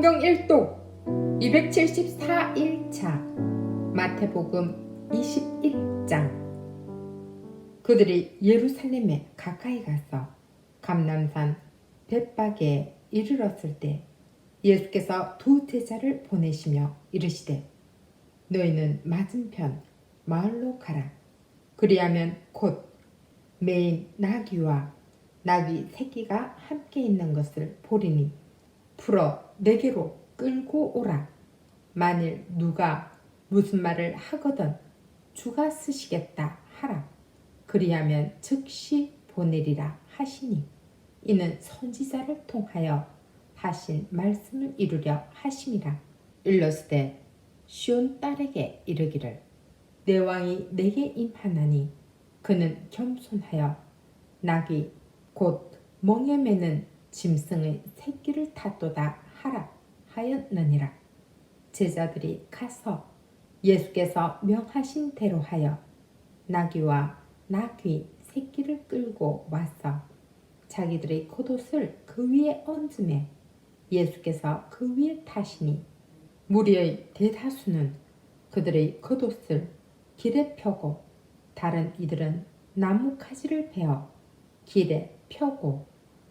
성경 1독 274일차 마태복음 21장. 그들이 예루살렘에 가까이 가서 감남산 벳박에 이르렀을 때 예수께서 두 제자를 보내시며 이르시되 너희는 맞은편 마을로 가라. 그리하면 곧 매인 나귀와 나귀 새끼가 함께 있는 것을 보리니 풀어 내게로 끌고 오라. 만일 누가 무슨 말을 하거든 주가 쓰시겠다 하라. 그리하면 즉시 보내리라 하시니 이는 선지자를 통하여 하신 말씀을 이루려 하심이라. 일러스되 시온 딸에게 이르기를 내 왕이 내게 임하나니 그는 겸손하여 낙이 곧 멍에 매는 짐승의 새끼를 탔도다 하라 하였느니라. 제자들이 가서 예수께서 명하신 대로 하여 나귀와 나귀 새끼를 끌고 와서 자기들의 겉옷을 그 위에 얹음에 예수께서 그 위에 타시니 무리의 대다수는 그들의 겉옷을 길에 펴고 다른 이들은 나무 가지를 베어 길에 펴고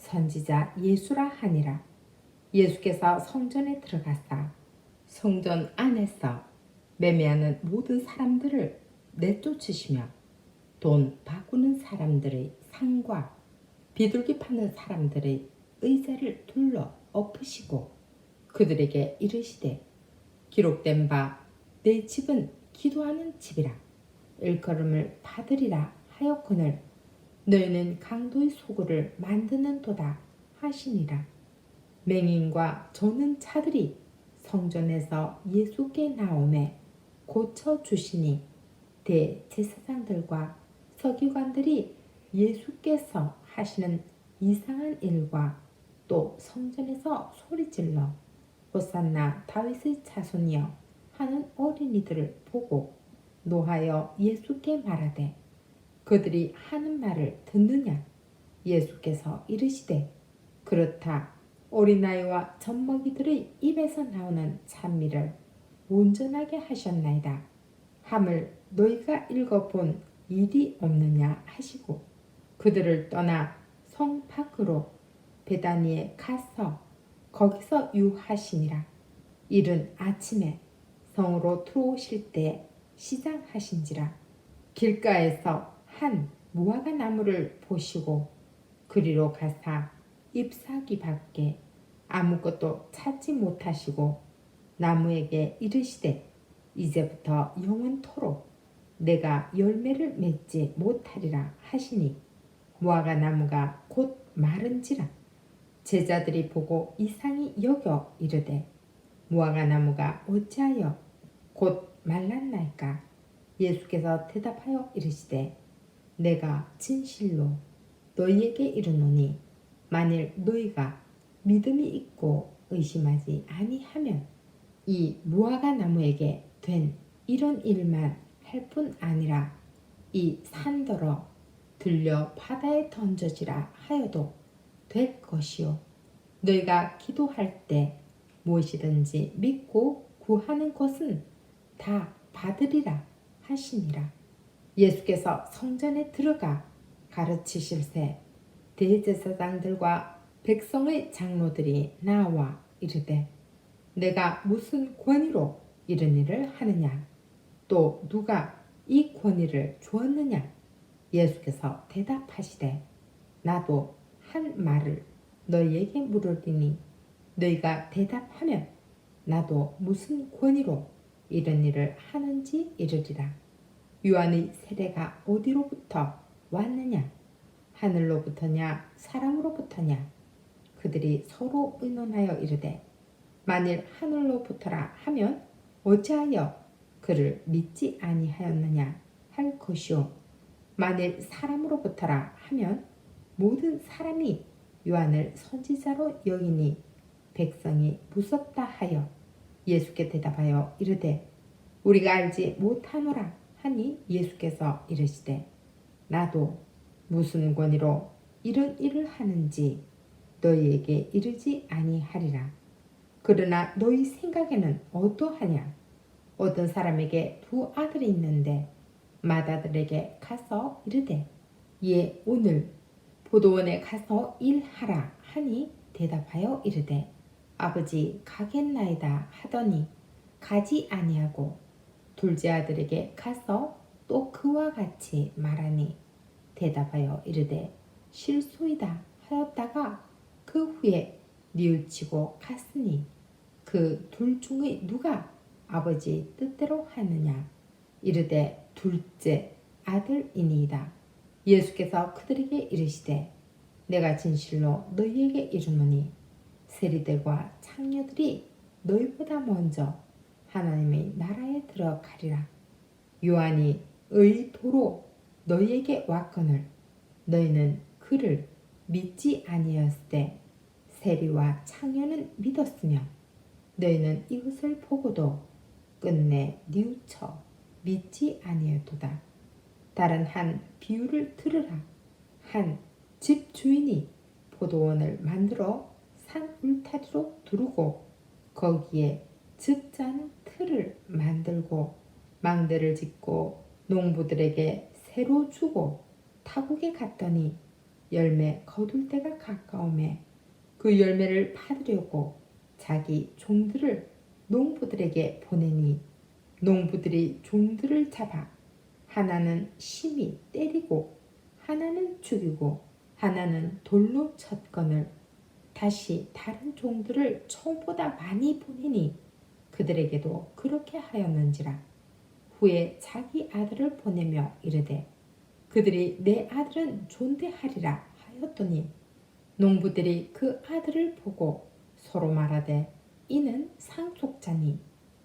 선지자 예수라 하니라. 예수께서 성전에 들어가사 성전 안에서 매매하는 모든 사람들을 내쫓으시며 돈 바꾸는 사람들의 상과 비둘기 파는 사람들의 의자를 둘러 엎으시고 그들에게 이르시되 기록된 바 내 집은 기도하는 집이라 일컬음을 받으리라 하였거늘 너희는 강도의 소굴을 만드는 도다 하시니라. 맹인과 조는 차들이 성전에서 예수께 나오매 고쳐 주시니 대제사장들과 서기관들이 예수께서 하시는 이상한 일과 또 성전에서 소리질러 호산나 다윗의 자손이여 하는 어린이들을 보고 노하여 예수께 말하되 그들이 하는 말을 듣느냐? 예수께서 이르시되 그렇다. 어린아이와 젖먹이들의 입에서 나오는 찬미를 온전하게 하셨나이다. 함을 너희가 읽어본 일이 없느냐 하시고 그들을 떠나 성 밖으로 베다니에 가서 거기서 유하시니라. 이른 아침에 성으로 들어오실 때 시장하신지라. 길가에서 한 무화과 나무를 보시고 그리로 가사 잎사귀 밖에 아무것도 찾지 못하시고 나무에게 이르시되 이제부터 영원토록 내가 열매를 맺지 못하리라 하시니 무화과 나무가 곧 마른지라 제자들이 보고 이상히 여겨 이르되 무화과 나무가 어찌하여 곧 말랐나이까? 예수께서 대답하여 이르시되 내가 진실로 너희에게 이르노니 만일 너희가 믿음이 있고 의심하지 아니하면 이 무화과 나무에게 된 이런 일만 할 뿐 아니라 이 산더러 들려 바다에 던져지라 하여도 될 것이요 너희가 기도할 때 무엇이든지 믿고 구하는 것은 다 받으리라 하시니라. 예수께서 성전에 들어가 가르치실새 대제사장들과 백성의 장로들이 나와 이르되 내가 무슨 권위로 이런 일을 하느냐 또 누가 이 권위를 주었느냐 예수께서 대답하시되 나도 한 말을 너희에게 물으리니 너희가 대답하면 나도 무슨 권위로 이런 일을 하는지 이르리라. 요한의 세례가 어디로부터 왔느냐? 하늘로부터냐? 사람으로부터냐? 그들이 서로 의논하여 이르되 만일 하늘로부터라 하면 어찌하여 그를 믿지 아니하였느냐 할 것이요 만일 사람으로부터라 하면 모든 사람이 요한을 선지자로 여기니 백성이 무섭다 하여 예수께 대답하여 이르되 우리가 알지 못하노라 하니 예수께서 이르시되 나도 무슨 권위로 이런 일을 하는지 너희에게 이르지 아니하리라. 그러나 너희 생각에는 어떠하냐? 어떤 사람에게 두 아들이 있는데 맏아들에게 가서 이르되 예 오늘 포도원에 가서 일하라 하니 대답하여 이르되 아버지 가겠나이다 하더니 가지 아니하고 둘째 아들에게 가서 또 그와 같이 말하니 대답하여 이르되 실소이다 하였다가 그 후에 뉘우치고 갔으니 그 둘 중의 누가 아버지 뜻대로 하느냐? 이르되 둘째 아들이니이다. 예수께서 그들에게 이르시되 내가 진실로 너희에게 이르노니 세리들과 창녀들이 너희보다 먼저 하나님의 나라에 들어가리라 요한이 의도로 너희에게 왔거늘 너희는 그를 믿지 아니었을 때 세리와 창녀는 믿었으며 너희는 이것을 보고도 끝내 뉘우쳐 믿지 아니었도다. 다른 한 비유를 들으라. 한 집 주인이 포도원을 만들어 산 울타리로 두르고 거기에 즙자는 틀을 만들고 망대를 짓고 농부들에게 새로 주고 타국에 갔더니 열매 거둘 때가 가까움에 그 열매를 받으려고 자기 종들을 농부들에게 보내니 농부들이 종들을 잡아 하나는 심히 때리고 하나는 죽이고 하나는 돌로 쳤거늘 다시 다른 종들을 처음보다 많이 보내니 그들에게도 그렇게 하였는지라 후에 자기 아들을 보내며 이르되 그들이 내 아들은 존대하리라 하였더니 농부들이 그 아들을 보고 서로 말하되 이는 상속자니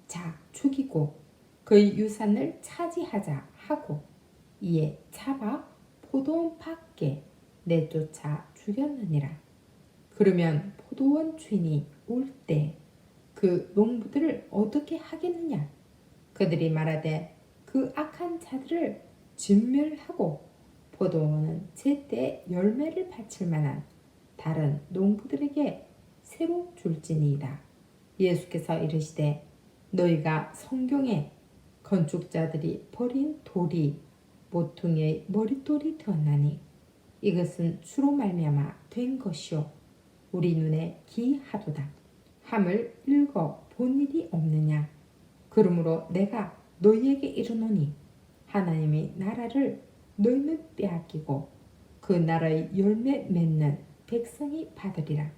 자 죽이고 그의 유산을 차지하자 하고 이에 잡아 포도원 밖에 내쫓아 죽였느니라. 그러면 포도원 주인이 올 때 그 농부들을 어떻게 하겠느냐? 그들이 말하되 그 악한 자들을 진멸하고 포도원은 제때 열매를 바칠 만한 다른 농부들에게 새로 줄지니이다. 예수께서 이르시되 너희가 성경에 건축자들이 버린 돌이 모퉁이의 머릿돌이 되었나니 이것은 주로 말미암아 된 것이요 우리 눈에 기하도다 함을 읽어 본 일이 없느냐? 그러므로 내가 너희에게 이르노니 하나님의 나라를 너희는 빼앗기고 그 나라의 열매 맺는 백성이 받으리라.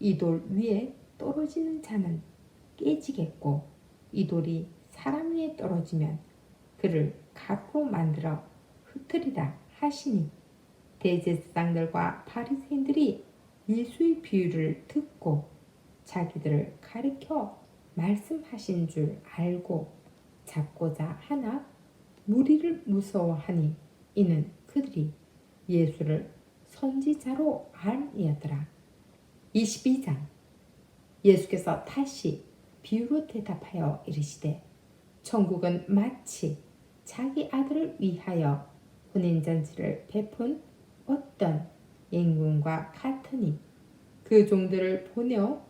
이 돌 위에 떨어지는 자는 깨지겠고 이 돌이 사람 위에 떨어지면 그를 가루로 만들어 흩으리라 하시니 대제사장들과 바리새인들이 예수의 비유를 듣고 자기들을 가리켜 말씀하신 줄 알고 잡고자 하나 무리를 무서워하니 이는 그들이 예수를 선지자로 알미었더라. 22장 예수께서 다시 비유로 대답하여 이르시되 천국은 마치 자기 아들을 위하여 혼인잔치를 베푼 어떤 임금과 같으니 그 종들을 보내어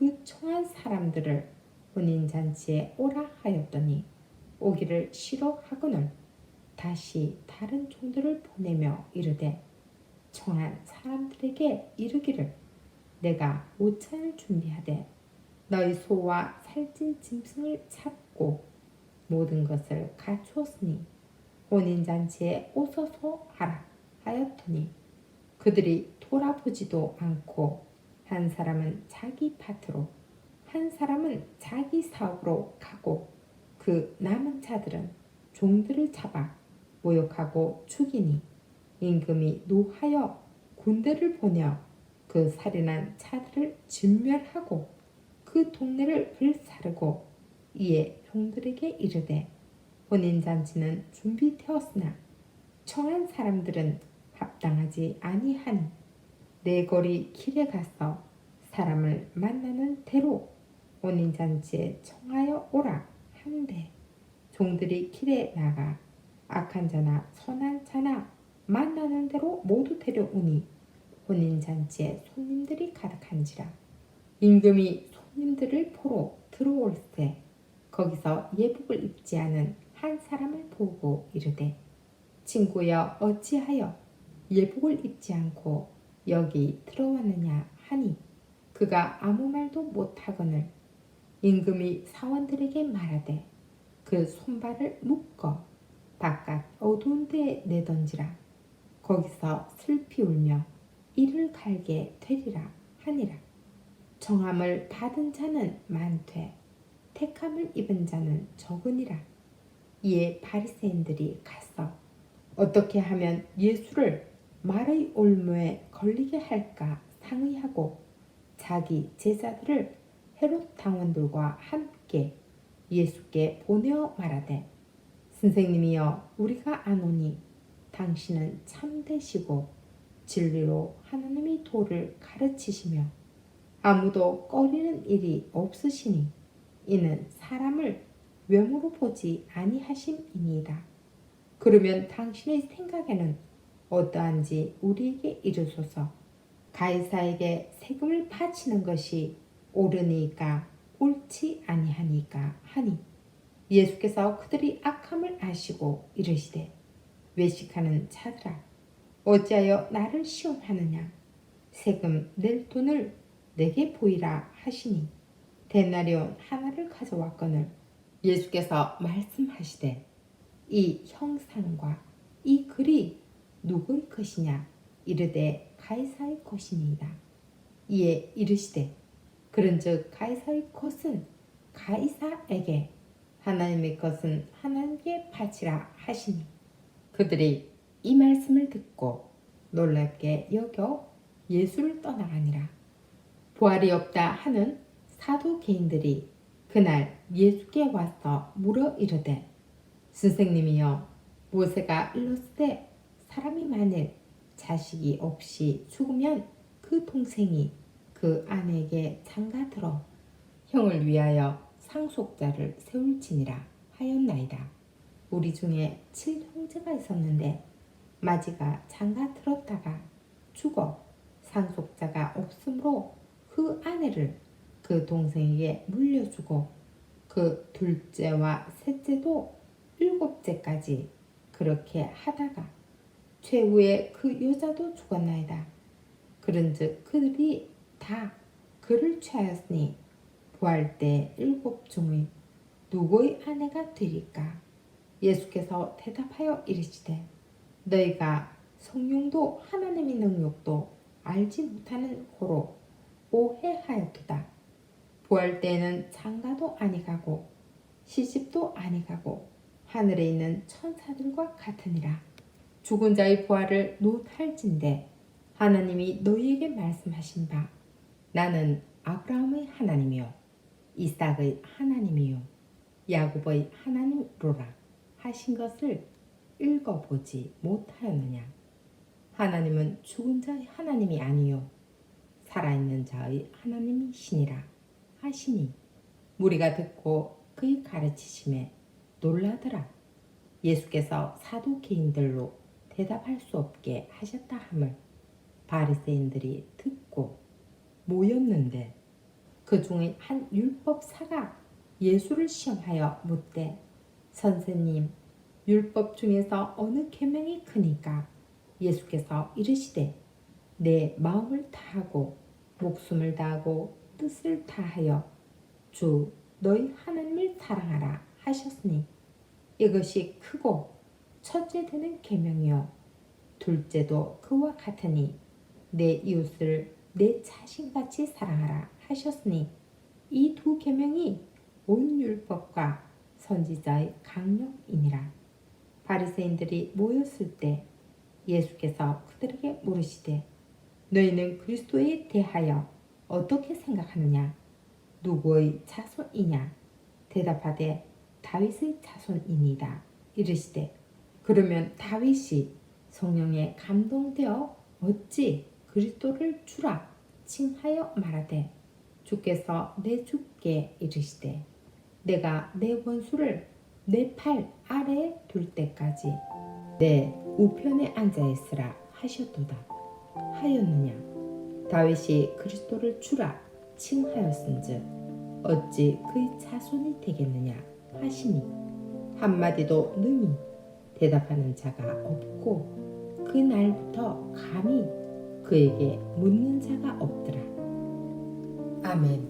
그 청한 사람들을 혼인 잔치에 오라 하였더니 오기를 싫어하거늘 다시 다른 종들을 보내며 이르되 청한 사람들에게 이르기를 내가 오찬을 준비하되 너희 소와 살찐 짐승을 잡고 모든 것을 갖추었으니 혼인잔치에 오소서 하라 하였더니 그들이 돌아보지도 않고 한 사람은 자기 밭으로 한 사람은 자기 사업으로 가고 그 남은 자들은 종들을 잡아 모욕하고 죽이니 임금이 노하여 군대를 보내어 그 살인한 자들을 진멸하고 그 동네를 불사르고 이에 형들에게 이르되 혼인잔치는 준비되었으나 청한 사람들은 합당하지 아니하니 내 거리 길에 가서 사람을 만나는 대로 혼인잔치에 청하여 오라 하는데 종들이 길에 나가 악한 자나 선한 자나 만나는 대로 모두 데려오니 혼인잔치에 손님들이 가득한지라. 임금이 손님들을 보러 들어올 때 거기서 예복을 입지 않은 한 사람을 보고 이르되 친구여 어찌하여 예복을 입지 않고 여기 들어왔느냐 하니 그가 아무 말도 못하거늘 임금이 사원들에게 말하되 그 손발을 묶어 바깥 어두운 데에 내던지라. 거기서 슬피 울며 이를 갈게 되리라 하니라. 정함을 받은 자는 많되 택함을 입은 자는 적으니라. 이에 바리새인들이 가서 어떻게 하면 예수를 말의 올무에 걸리게 할까 상의하고 자기 제자들을 헤롯 당원들과 함께 예수께 보내어 말하되 선생님이여 우리가 아노니 당신은 참되시고 진리로 하나님의 도를 가르치시며 아무도 꺼리는 일이 없으시니 이는 사람을 외모로 보지 아니하심이니이다. 그러면 당신의 생각에는 어떠한지 우리에게 이르소서. 가이사에게 세금을 바치는 것이 옳으니까 옳지 아니하니까 하니. 예수께서 그들이 악함을 아시고 이르시되 외식하는 자들아 어찌하여 나를 시험하느냐? 세금 낼 돈을 내게 보이라 하시니. 데나리온 하나를 가져왔거늘 예수께서 말씀하시되 이 형상과 이 글이 누구의 것이냐? 이르되 가이사의 것이니이다. 이에 이르시되 그런즉 가이사의 것은 가이사에게 하나님의 것은 하나님께 바치라 하시니 그들이 이 말씀을 듣고 놀랍게 여겨 예수를 떠나가니라. 부활이 없다 하는 사도 개인들이 그날 예수께 와서 물어 이르되 선생님이여 모세가 일렀을 사람이 만일 자식이 없이 죽으면 그 동생이 그 아내에게 장가들어 형을 위하여 상속자를 세울지니라 하였나이다. 우리 중에 칠 형제가 있었는데 마지가 장가 들었다가 죽어 상속자가 없으므로 그 아내를 그 동생에게 물려주고 그 둘째와 셋째도 일곱째까지 그렇게 하다가 최후에 그 여자도 죽었나이다. 그런즉 그들이 다 그를 취하였으니 부활 때 일곱 중의 누구의 아내가 되리까? 예수께서 대답하여 이르시되 너희가 성령도 하나님의 능력도 알지 못하는 고로 오해하였도다. 부활 때에는 장가도 아니가고 시집도 아니가고 하늘에 있는 천사들과 같으니라. 죽은 자의 부활을 노할진대. 하나님이 너희에게 말씀하신 바 나는 아브라함의 하나님이요 이삭의 하나님이요 야곱의 하나님로라 하신 것을 읽어보지 못하였느냐? 하나님은 죽은 자의 하나님이 아니요 살아있는 자의 하나님이시니라 하시니 무리가 듣고 그의 가르치심에 놀라더라. 예수께서 사도 개인들로 대답할 수 없게 하셨다 함을 바리새인들이 듣고 모였는데 그 중에 한 율법사가 예수를 시험하여 묻되 선생님 율법 중에서 어느 계명이 크니까? 예수께서 이르시되 내 마음을 다하고 목숨을 다하고 뜻을 다하여 주 너희 하나님을 사랑하라 하셨으니 이것이 크고 첫째 되는 계명이요. 둘째도 그와 같으니 내 이웃을 내 자신같이 사랑하라 하셨으니 이 두 계명이 온 율법과 선지자의 강령이니라. 바리새인들이 모였을 때 예수께서 그들에게 물으시되 너희는 그리스도에 대하여 어떻게 생각하느냐? 누구의 자손이냐? 대답하되 다윗의 자손이니라 이르시되 그러면 다윗이 성령에 감동되어 어찌 그리스도를 주라 칭하여 말하되 주께서 내 주께 이르시되 내가 내 원수를 내 팔 아래에 둘 때까지 내 우편에 앉아 있으라 하셨도다. 하였느냐? 다윗이 그리스도를 주라 칭하였은즉 어찌 그의 자손이 되겠느냐 하시니 한마디도 능히 대답하는 자가 없고 그 날부터 감히 그에게 묻는 자가 없더라. 아멘